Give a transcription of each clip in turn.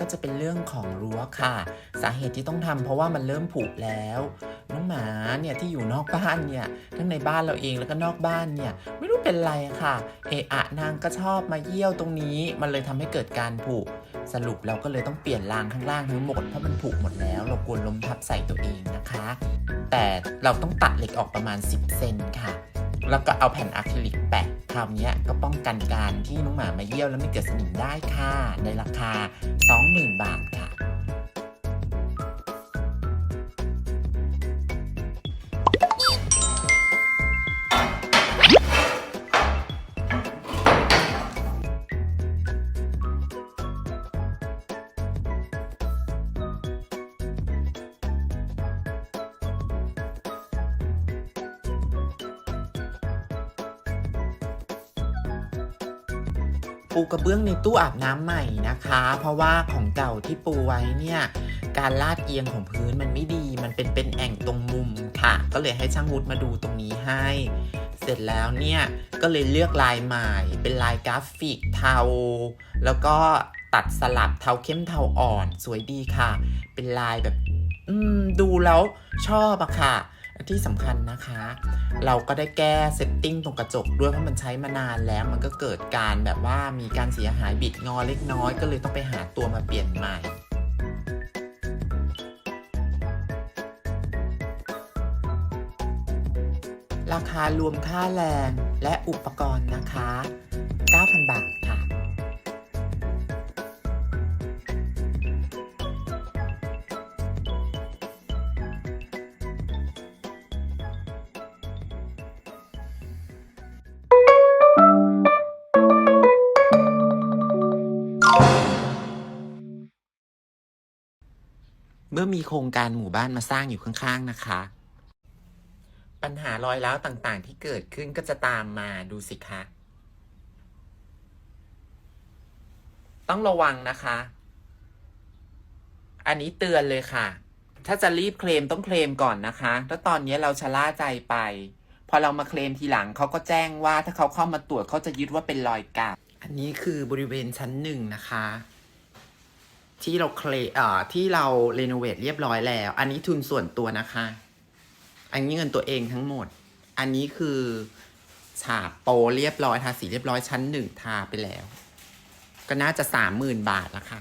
ก็จะเป็นเรื่องของรั้วค่ะ สาเหตุที่ต้องทำเพราะว่ามันเริ่มผุแล้ว น้องหมาเนี่ยที่อยู่นอกบ้านเนี่ยทั้งในบ้านเราเองแล้วก็นอกบ้านเนี่ยไม่รู้เป็นไรค่ะ เอะอะนางก็ชอบมาเยี่ยวตรงนี้ มันเลยทำให้เกิดการผุสรุปเราก็เลยต้องเปลี่ยนรางข้างล่างทั้งหมดเพราะมันผุหมดแล้ว เรากลัวล้มทับใส่ตัวเองนะคะ แต่เราต้องตัดเหล็กออกประมาณ 10 เซนค่ะ แล้วก็เอาแผ่นอะคริลิกแปะคราวนี้ก็ป้องกันการที่น้องหมามาเยี่ยวแล้วไม่เกิดสนิมได้ค่ะ ในราคา 20,000 บาทค่ะ ปูกระเบื้องในตู้อาบน้ำใหม่นะคะ เพราะว่าของเก่าที่ปูไว้เนี่ยการลาดเอียงของพื้นมันไม่ดี มันเป็นเป็นแอ่งตรงมุมค่ะ ก็เลยให้ช่างวุฒมาดูตรงนี้ให้ เสร็จแล้วเนี่ยก็เลยเลือกลายใหม่ เป็นลายกราฟิกเทา แล้วก็ตัดสลับเทาเข้มเทาอ่อนสวยดีค่ะ เป็นลายแบบ อืม ดูแล้วชอบอะค่ะ ที่สำคัญนะคะ เราก็ได้แก้เซตติ้งตรงกระจกด้วยเพราะมันใช้มานานแล้วมันก็เกิดการแบบว่ามีการเสียหายบิดงอเล็กน้อย ก็เลยต้องไปหาตัวมาเปลี่ยนใหม่ราคารวมค่าแรงและอุปกรณ์นะคะ 9,000 บาทค่ะ เมื่อมีโครงการหมู่บ้านมาสร้างอยู่ข้างๆนะคะ ปัญหารอยร้าวต่างๆ ที่เกิดขึ้นก็จะตามมาดูสิคะ ต้องระวังนะคะ อันนี้เตือนเลยค่ะ ถ้าจะรีบเคลมต้องเคลมก่อนนะคะถ้าตอนนี้เราชะล่าใจไป พอเรามาเคลมทีหลังเขาก็แจ้งว่าถ้าเขาเข้ามาตรวจเขาจะยึดว่าเป็นรอยกัดอันนี้คือบริเวณชั้นหนึ่งนะคะ ที่เราเคลเอ่อที่เราเรโนเวทเรียบร้อยแล้ว อันนี้ทุนส่วนตัวนะคะ อันนี้เงินตัวเองทั้งหมด อันนี้คือฉาบโปรเรียบร้อยทาสีเรียบร้อยชั้นหนึ่งทาไปแล้ว ก็น่าจะสามหมื่นบาทแล้วค่ะ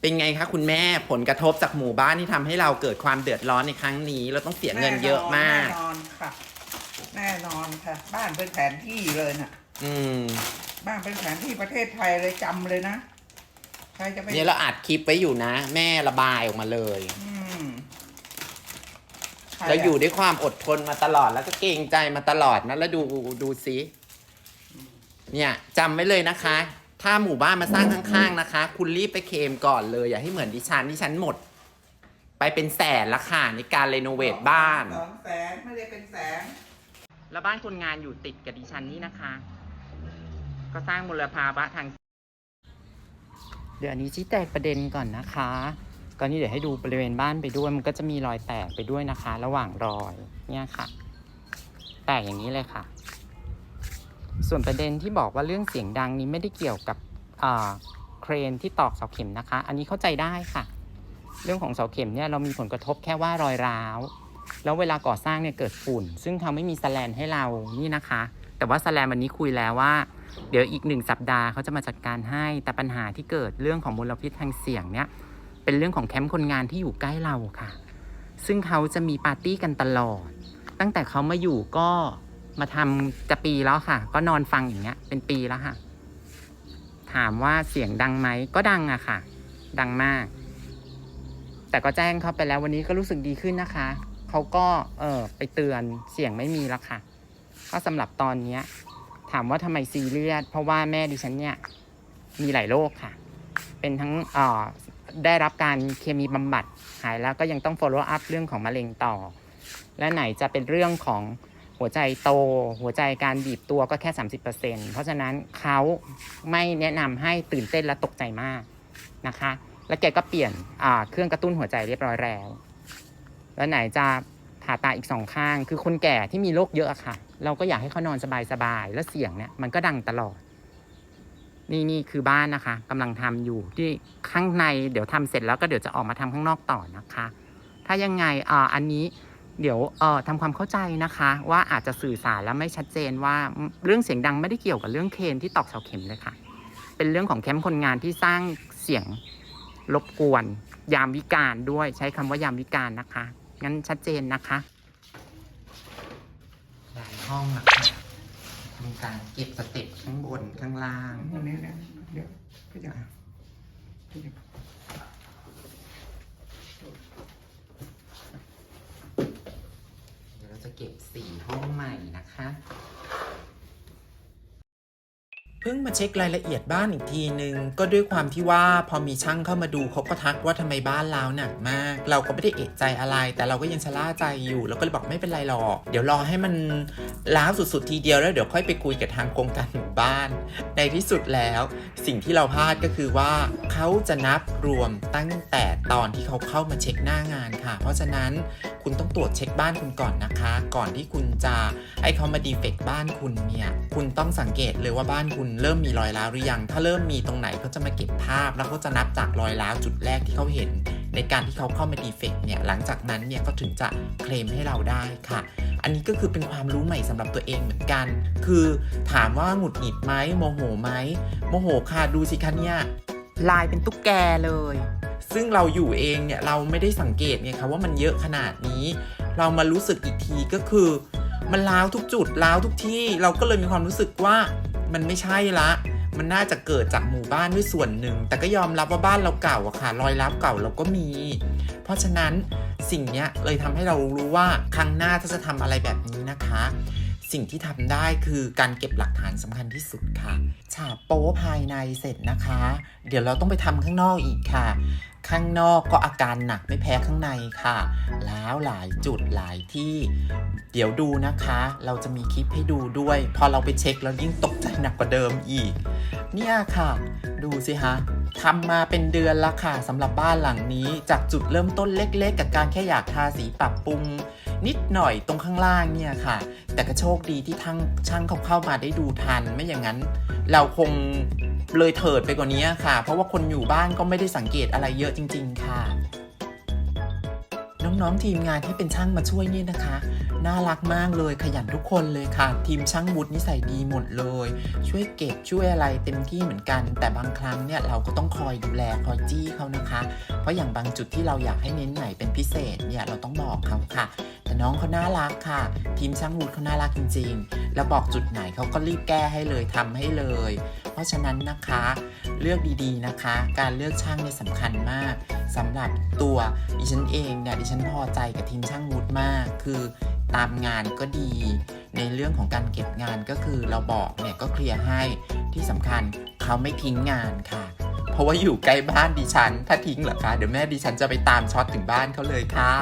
เป็นไงคะคุณแม่ผลกระทบจากหมู่บ้านที่ทำให้เราเกิดความเดือดร้อนในครั้งนี้ เราต้องเสียเงินเยอะมาก แน่นอนค่ะ แน่นอนค่ะ บ้านเป็นแผนที่เลยน่ะ อืม บ้านเป็นแผนที่ประเทศไทยเลยจำเลยนะ ใครจะไปเนี่ยเราอัดคลิปไว้อยู่นะ แม่ระบายออกมาเลย อืมใคะเราอยู่ด้วยความอดทนมาตลอดแล้วก็เกรงใจมาตลอดนะแล้วดูดูซิเนี่ยจำไว้เลยนะคะ ถ้าหมู่บ้านมาสร้างข้างๆนะคะ คุณรีบไปเคลมก่อนเลย อย่าให้เหมือนดิฉันดิฉันหมด ไปเป็นแสนละค่ะในการรีโนเวทบ้าน สองแสนไม่ได้เป็นแสน แล้วบ้านคนงานอยู่ติดกับดิฉันนี่นะคะ ก็สร้างมลภาวะทาง เดี๋ยวอันนี้ชี้แจงประเด็นก่อนนะคะก่อนนี้เดี๋ยวให้ดูบริเวณบ้านไปด้วย มันก็จะมีรอยแตกไปด้วยนะคะ ระหว่างรอยเนี่ยค่ะ แตกอย่างนี้เลยค่ะ ส่วนประเด็นที่บอกว่าเรื่องเสียงดังนี้ไม่ได้เกี่ยวกับเครนที่ตอกเสาเข็มนะคะ อันนี้เข้าใจได้ค่ะ เรื่องของเสาเข็มเนี่ยเรามีผลกระทบแค่ว่ารอยร้าว แล้วเวลาก่อสร้างเนี่ยเกิดฝุ่น ซึ่งเขาไม่มีสแลนให้เรานี่นะคะ แต่ว่าสแลนวันนี้คุยแล้วว่า เดี๋ยวอีกหนึ่งสัปดาห์เขาจะมาจัดการให้ แต่ปัญหาที่เกิดเรื่องของมลพิษทางเสียงเนี่ยเป็นเรื่องของแคมป์คนงานที่อยู่ใกล้เราค่ะ ซึ่งเขาจะมีปาร์ตี้กันตลอด ตั้งแต่เขามาอยู่ก็มาทำจะปีแล้วค่ะ ก็นอนฟังอย่างเงี้ย เป็นปีแล้วค่ะ ถามว่าเสียงดังไหมก็ดังอะค่ะ ดังมาก แต่ก็แจ้งเขาไปแล้ววันนี้ก็รู้สึกดีขึ้นนะคะเขาก็เออไปเตือนเสียงไม่มีแล้วค่ะ ก็สำหรับตอนเนี้ย ถามว่าทำไมซีเรียสเพราะว่าแม่ดิฉันเนี่ยมีหลายโรคค่ะ เป็นทั้งได้รับการเคมีบำบัดหายแล้วก็ยังต้อง follow up เรื่องของมะเร็งต่อ และไหนจะเป็นเรื่องของหัวใจโต หัวใจการบีบตัวก็แค่ 30%เพราะฉะนั้นเขาไม่แนะนำให้ตื่นเต้นและตกใจมากนะคะ แล้วแกก็เปลี่ยนเครื่องกระตุ้นหัวใจเรียบร้อยแล้ว แล้วไหนจะ ผ่าตาอีกสองข้าง คือคนแก่ที่มีโรคเยอะอะค่ะ เราก็อยากให้เขานอนสบายๆ แล้วเสียงเนี่ยมันก็ดังตลอด นี่นี่คือบ้านนะคะกำลังทำอยู่ที่ข้างในเดี๋ยวทำเสร็จแล้วก็เดี๋ยวจะออกมาทำข้างนอกต่อนะคะ ถ้ายังไงอ่าอันนี้เดี๋ยวเอ่อทำความเข้าใจนะคะ ว่าอาจจะสื่อสารแล้วไม่ชัดเจนว่าเรื่องเสียงดังไม่ได้เกี่ยวกับเรื่องเคนที่ตอกเสาเข็มเลยค่ะ เป็นเรื่องของแคมป์คนงานที่สร้างเสียงรบกวน ยามวิการด้วยใช้คำว่ายามวิการนะคะ งั้นชัดเจนนะคะหลายห้องอะค่ะทำการเก็บสเต็ปข้างบนข้างล่างอันนี้นะเดี๋ยวก็จะก็จะเดี๋ยวเราจะเก็บสี่ห้องใหม่นะคะ พิ่งมาเช็ครายละเอียดบ้านอีกทีนึง ก็ด้วยความที่ว่าพอมีช่างเข้ามาดูเขาก็ทักว่าทำไมบ้านเราหนักมาก เราก็ไม่ได้เอะใจอะไร แต่เราก็ยังชะล่าใจอยู่ แล้วก็เลยบอกไม่เป็นไรหรอก เดี๋ยวรอให้มันล้าวสุดๆทีเดียวแล้วเดี๋ยวค่อยไปคุยกับทางโครงการหมู่บ้าน ในที่สุดแล้ว สิ่งที่เราพลาดก็คือว่าเขาจะนับรวมตั้งแต่ตอนที่เขาเข้ามาเช็คหน้างานค่ะ เพราะฉะนั้นคุณต้องตรวจเช็คบ้านคุณก่อนนะคะ ก่อนที่คุณจะให้เขามาดีเฟกต์บ้านคุณเนี่ยคุณต้องสังเกตเลยว่าบ้านคุณเริ่มมีรอยร้าวหรือยัง ถ้าเริ่มมีตรงไหนเขาจะมาเก็บภาพ แล้วเขาจะนับจากรอยร้าวจุดแรกที่เขาเห็น ในการที่เขาเข้ามาดีเฟกต์เนี่ยหลังจากนั้นเนี่ยก็ถึงจะเคลมให้เราได้ค่ะ อันนี้ก็คือเป็นความรู้ใหม่สำหรับตัวเองเหมือนกัน คือถามว่าหงุดหงิดไหมโมโหไหมโมโหค่ะดูสิคะเนี่ยลายเป็นตุ๊กแกเลย ซึ่งเราอยู่เองเนี่ยเราไม่ได้สังเกตไงคะว่ามันเยอะขนาดนี้ เรามารู้สึกอีกทีก็คือ มันล้าวทุกจุดล้าวทุกที่ เราก็เลยมีความรู้สึกว่า มันไม่ใช่ละ มันน่าจะเกิดจากหมู่บ้านด้วยส่วนหนึ่ง แต่ก็ยอมรับว่าบ้านเราเก่าอะค่ะ รอยร้าวเก่าเราก็มี เพราะฉะนั้นสิ่งนี้เลยทำให้เรารู้ว่าครั้งหน้าถ้าจะทำอะไรแบบนี้นะคะ สิ่งที่ทำได้คือการเก็บหลักฐานสำคัญที่สุดค่ะ ฉาบโป๊ภายในเสร็จนะคะ เดี๋ยวเราต้องไปทำข้างนอกอีกค่ะ ข้างนอกก็อาการหนักไม่แพ้ข้างในค่ะ แล้วหลายจุดหลายที่ เดี๋ยวดูนะคะ เราจะมีคลิปให้ดูด้วย พอเราไปเช็คแล้วยิ่งตกใจหนักกว่าเดิมอีก เนี่ยค่ะ ดูสิฮะทำมาเป็นเดือนละค่ะสำหรับบ้านหลังนี้ จากจุดเริ่มต้นเล็กๆ กับการแค่อยากทาสีปรับปรุง นิดหน่อยตรงข้างล่างเนี่ยค่ะ แต่ก็โชคดีที่ทั้งช่างเขาเข้ามาได้ดูทัน ไม่อย่างนั้น เราคง เลยเถิดไปกว่านี้ค่ะ เพราะว่าคนอยู่บ้านก็ไม่ได้สังเกตอะไรเยอะจริง ๆ ค่ะ น้องๆทีมงานที่เป็นช่างมาช่วยนี่นะคะ น่ารักมากเลยขยันทุกคนเลยค่ะ ทีมช่างวุฒินิสัยดีหมดเลย ช่วยเก็บช่วยอะไรเต็มที่เหมือนกัน แต่บางครั้งเนี่ยเราก็ต้องคอยดูแลคอยจี้เขานะคะ เพราะอย่างบางจุดที่เราอยากให้เน้นไหนเป็นพิเศษเนี่ยเราต้องบอกเขาค่ะแต่น้องเขาน่ารักค่ะ ทีมช่างวุฒิเขาน่ารักจริง ๆ แล้วบอกจุดไหนเขาก็รีบแก้ให้เลยทำให้เลย เพราะฉะนั้นนะคะเลือกดีๆนะคะ การเลือกช่างเนี่ยสำคัญมากสำหรับตัวดิฉันเองเนี่ยดิฉันพอใจกับทีมช่างวุฒิมาก คือตามงานก็ดี ในเรื่องของการเก็บงานก็คือเราบอกเนี่ยก็เคลียร์ให้ที่สำคัญเขาไม่ทิ้งงานค่ะเพราะว่าอยู่ใกล้บ้านดิฉัน ถ้าทิ้งเหรอคะ เดี๋ยวแม่ดิฉันจะไปตามช็อตถึงบ้านเขาเลยค่ะ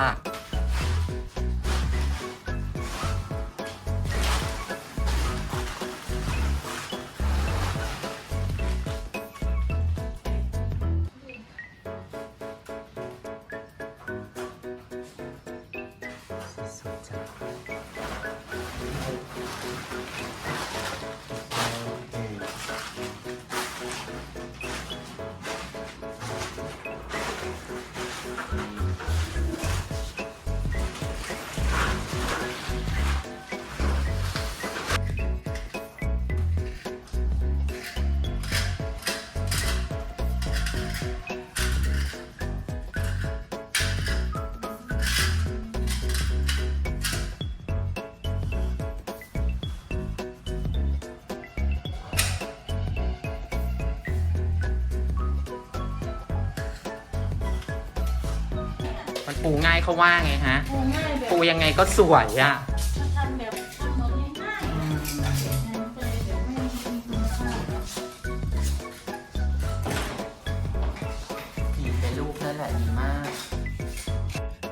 ปูง่ายเขาว่าไงฮะ ปูง่ายแบบปูยังไงก็สวยอะมันทำแบบทำเหมือนง่ายๆมันก็เลยแบบไม่มีคุณค่าดีเป็นลูกนั่นแหละดีมาก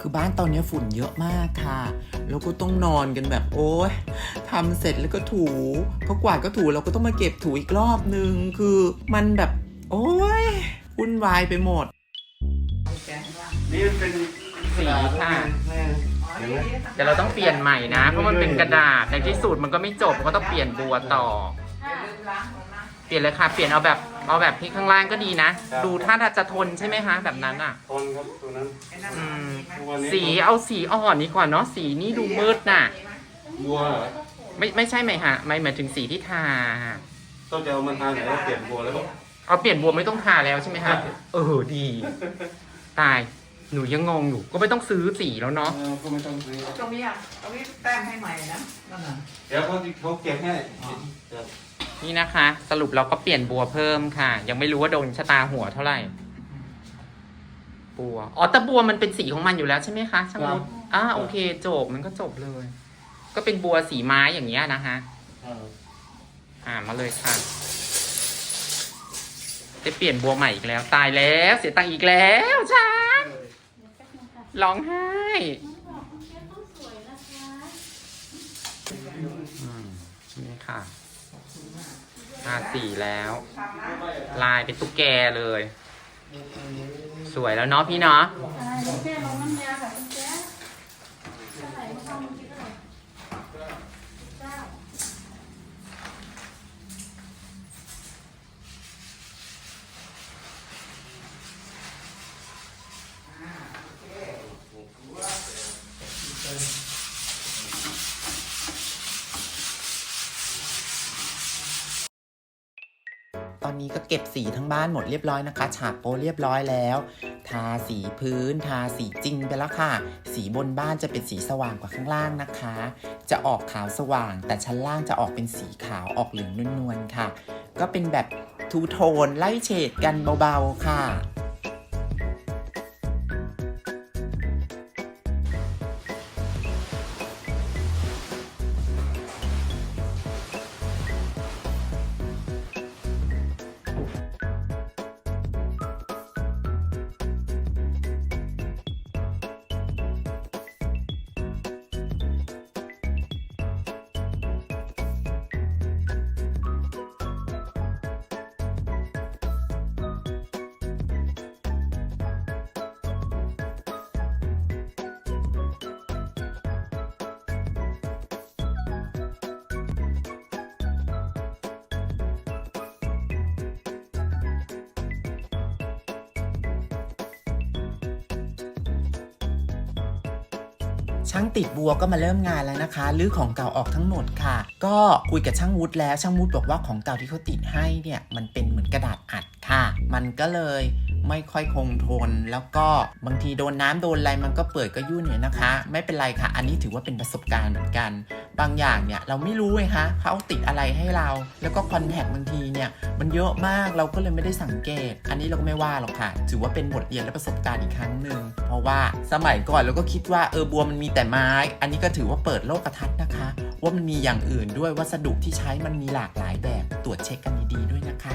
คือบ้านตอนนี้ฝุ่นเยอะมากค่ะ แล้วก็ต้องนอนกันแบบโอ๊ยทำเสร็จแล้วก็ถูเขากวาดก็ถูเราก็ต้องมาเก็บถูอีกรอบนึง คือมันแบบ โอ๊ยวุ่นวายไปหมด นี่มันเป็น สีค่ะแม่เห็นไหมเดี๋ยวเราต้องเปลี่ยนใหม่นะ เพราะมันเป็นกระดาษในที่สุดมันก็ไม่จบมันก็ต้องเปลี่ยนบัวต่ออย่าลืมล้างก่อนนะเปลี่ยนเลยค่ะ เปลี่ยนเอาแบบเอาแบบที่ข้างล่างก็ดีนะ ครับ ดูถ้าจะทนใช่ไหมคะแบบนั้นอะ ทนครับตัวนั้นไอ้นั่นอืมทุกวันนี้สีเอาสีอ่อนนี้ก่อนเนาะสีนี้ดูมืดน่ะ บัวเหรอไม่ไม่ใช่ไหมฮะไม่หมายถึงสีที่ทาฮะต้องจะเอามาทานไหนแล้วเปลี่ยนบัวแล้วเอาเปลี่ยนบัวไม่ต้องทาแล้วใช่ไหมฮะ เออดี ตาย หนูยังงงอยู่ก็ไม่ต้องซื้อสีแล้วเนาะ เออก็ไม่ต้องซื้อตรงนี้อะตรงนี้แต้มให้ใหม่นะนั่นน่ะเดี๋ยวเขาเขาเก็บให้เดี๋ยวนี่นะคะ สรุปเราก็เปลี่ยนบัวเพิ่มค่ะ ยังไม่รู้ว่าโดนชะตาหัวเท่าไหร่ บัว อ๋อแต่บัวมันเป็นสีของมันอยู่แล้วใช่ไหมคะช่างมุดอ่าโอเค จบมันก็จบเลย ก็เป็นบัวสีไม้อย่างเงี้ยนะคะเอออ่ามาเลยค่ะได้เปลี่ยนบัวใหม่อีกแล้ว ตายแล้ว เสียตังค์อีกแล้วช้าง ร้องไห้น้องบอกคุณเชฟต้องสวยนะคะอืมนี่ค่ะทาสีแล้ว ลายเป็นตุ๊กแกเลย สวยแล้วเนาะพี่เนาะ อะไรน้องแม่ลงน้ำยาค่ะคุณเชฟเท่าไหร่มาทำกินเท่าไหร่ นี้ก็เก็บสีทั้งบ้านหมดเรียบร้อยนะคะ ฉาบโปเรียบร้อยแล้ว ทาสีพื้น ทาสีจริงไปแล้วค่ะ สีบนบ้านจะเป็นสีสว่างกว่าข้างล่างนะคะ จะออกขาวสว่าง แต่ชั้นล่างจะออกเป็นสีขาวออกเหลืองนวลๆค่ะ ก็เป็นแบบทูโทนไล่เฉดกันเบาๆค่ะ ช่างติดบัวก็มาเริ่มงานแล้วนะคะรื้อของเก่าออกทั้งหมดค่ะ ก็คุยกับช่างวุฒแล้วช่างวุฒบอกว่าของเก่าที่เขาติดให้เนี่ยมันเป็นเหมือนกระดาษอัดค่ะ มันก็เลย ไม่ค่อยคงทน แล้วก็บางทีโดนน้ำโดนอะไรมันก็เปื่อยก็ยุ่นเนี่ยนะคะ ไม่เป็นไรค่ะ อันนี้ถือว่าเป็นประสบการณ์เหมือนกัน บางอย่างเนี่ยเราไม่รู้ไงคะเขาติดอะไรให้เรา แล้วก็คอนแทคบางทีเนี่ยมันเยอะมากเราก็เลยไม่ได้สังเกต อันนี้เราก็ไม่ว่าหรอกค่ะ ถือว่าเป็นบทเรียนและประสบการณ์อีกครั้งหนึ่งเพราะว่าสมัยก่อนเราก็คิดว่าเออบัวมันมีแต่ไม้ อันนี้ก็ถือว่าเปิดโลกทัศน์นะคะ ว่ามันมีอย่างอื่นด้วยวัสดุที่ใช้มันมีหลากหลายแบบตรวจเช็คกันดีๆด้วยนะคะ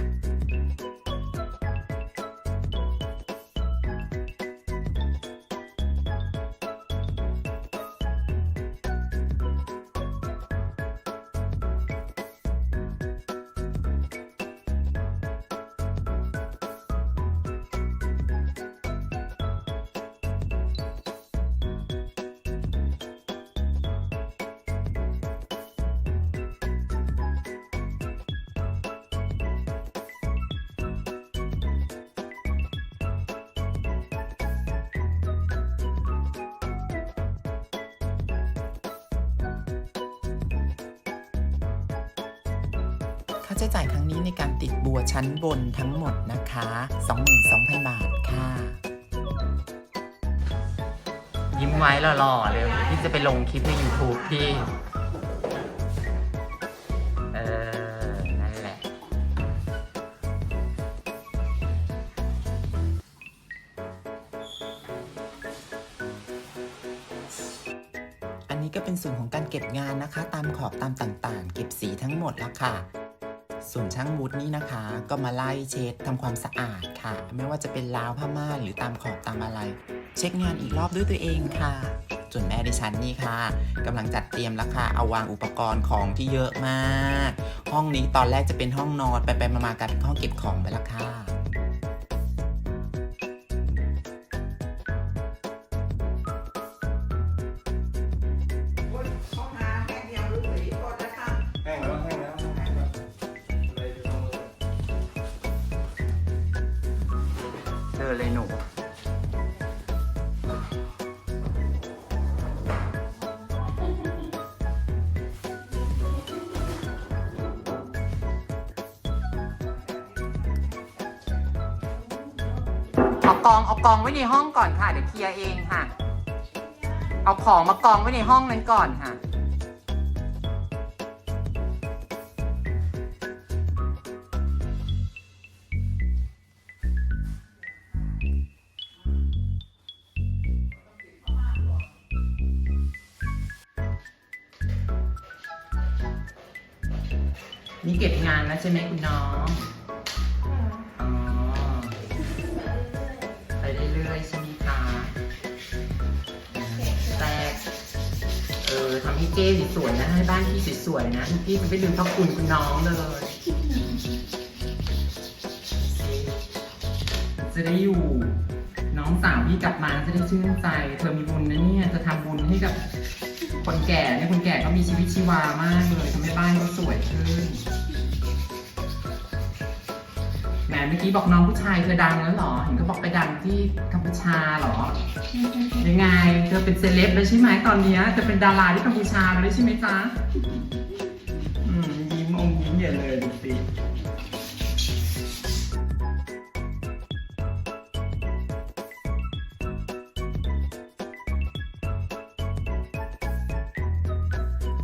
าใช้จ่ายครั้งนี้ในการติดบัวชั้นบนทั้งหมดนะคะ 22,000 บาทค่ะ ยิ้มไว้หล่อๆเลยที่จะไปลงคลิปใน YouTube พี่เออนั่นแหละ อันนี้ก็เป็นส่วนของการเก็บงานนะคะ ตามขอบตามต่างๆ เก็บสีทั้งหมดแล้วค่ะ ส่วนช่างวุฒนี่นะคะ ก็มาไล่เช็ดทำความสะอาดค่ะ ไม่ว่าจะเป็นราวผ้าม่านหรือตามขอบตามอะไร เช็คงานอีกรอบด้วยตัวเองค่ะส่วนแม่ดิฉันนี่ค่ะกำลังจัดเตรียมแล้วค่ะเอาวางอุปกรณ์ของที่เยอะมาก ห้องนี้ตอนแรกจะเป็นห้องนอนไปไปมาๆกลายเป็นห้องเก็บของไปแล้วค่ะ เอากองเอากองไว้ในห้องก่อนค่ะ เดี๋ยวเคลียร์เองค่ะ เอาของมากองไว้ในห้องนั้นก่อนค่ะ นี่เก็บงานแล้วใช่ไหมคุณน้อง ให้เจ้สวยๆนะให้บ้านพี่สวยๆนะพี่จะไม่ลืมพระคุณคุณน้องเลย จะได้อยู่ น้องสาวพี่กลับมาจะได้ชื่นใจเธอมีบุญนะเนี่ยจะทำบุญให้กับคนแก่เนี่ยคนแก่ก็มีชีวิตชีวามากเลยทำให้บ้านก็สวยขึ้น มเมื่อกี้บอกน้องผู้ชายเธอดังแล้วเหรอเห็นเขาบอกไปดังที่กัมพูชาเหรอยังไง เธอเป็นเซเลบแล้วใช่ไหมตอนเนี้ยเธอเป็นดาราที่กัมพูชาแล้วใช่ไหมจ๊ะอืมยิ้มอมยิ้มใหญ่เลยดูสิ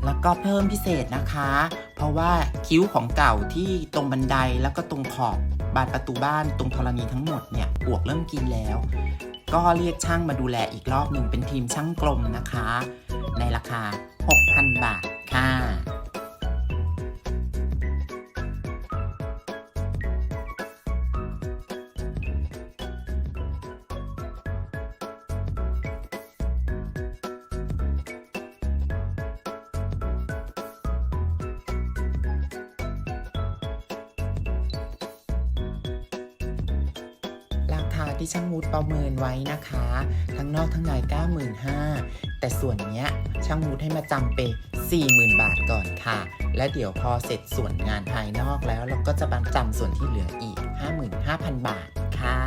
แล้วก็เพิ่มพิเศษนะคะ เพราะว่าคิ้วของเก่าที่ตรงบันไดแล้วก็ตรงขอบ บานประตูบ้านตรงธรณีทั้งหมดเนี่ยปวกเริ่มกินแล้ว ก็เรียกช่างมาดูแลอีกรอบหนึ่งเป็นทีมช่างกลมนะคะ ในราคา 6,000 บาทค่ะ ประเมินไว้นะคะ ทั้งนอกทั้งใน95,000แต่ส่วนเนี้ยช่างมูดให้มาจำไป 40,000 บาทก่อนค่ะ และเดี๋ยวพอเสร็จส่วนงานภายนอกแล้ว เราก็จะบังจำส่วนที่เหลืออีก 55,000 บาทค่ะ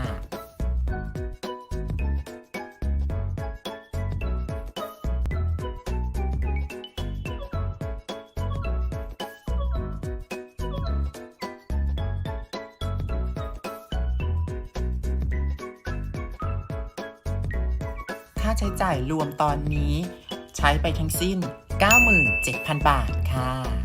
ายรวมตอนนี้ ใช้ไปทั้งสิ้น 97,000 บาทค่ะ